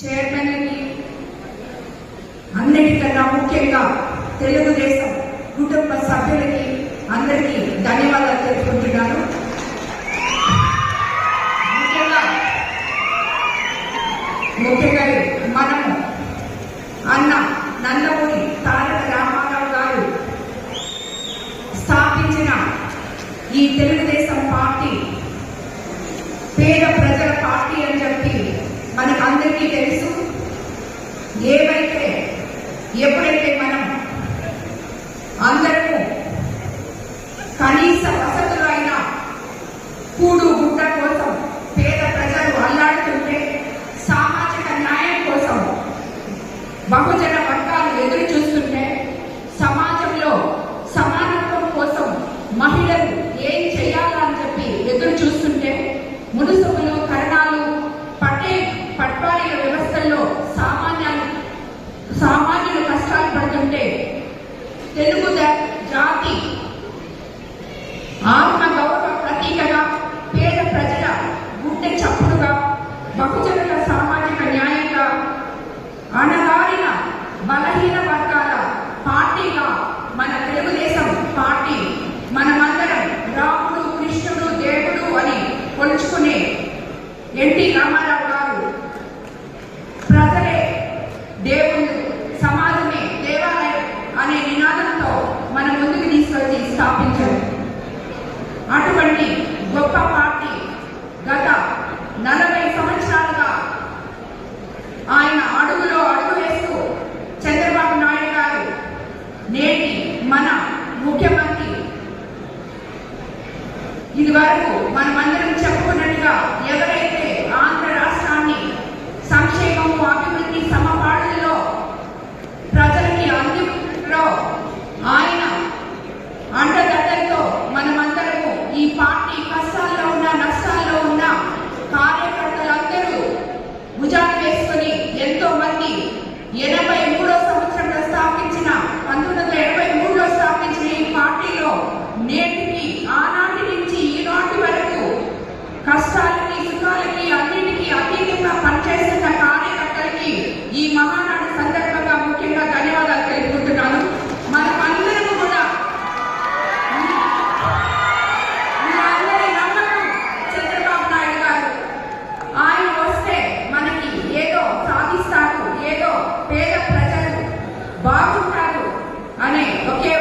చైర్మన్లకి అన్నిటికన్నా ముఖ్యంగా తెలుగుదేశం కుటుంబ సభ్యులకి అందరికీ ధన్యవాదాలు తెలుపుకుంటున్నాను. ముఖ్యంగా ముఖ్యంగా మనము అన్న నందమూరి తారక రామారావు గారు స్థాపించిన ఈ తెలుగుదేశం పార్టీ పేద ప్రజల పార్టీ అని బహుజన వర్గాలు ఎదురు చూస్తుంటే సమాజంలో సమానత్వం కోసం మహిళలు ఏం చేయాలా అని చెప్పి ఎదురు చూస్తుంటే మునుసభలు కరణాలు పట్టే పట్వారీల వ్యవస్థల్లో సామాన్యాలు సామాన్యులు కష్టాలు పడుతుంటే తెలుగు జాతి ఇది వరకు మనమందరం చెప్పుకున్నట్టుగా ఎవరైతే ఆంధ్ర రాష్ట్రాన్ని సంక్షేమము అభివృద్ధి సమపాడులలో ప్రజలకి అందులో ఆయన అండదండలతో మనమందరము ఈ పార్టీ కష్టాల్లో ఉన్న నష్టాల్లో ఉన్న కార్యకర్తలందరూ భుజాలు వేసుకొని ఎంతో మంది ఎనభై మూడు బాగుంటారు అనే ఒకే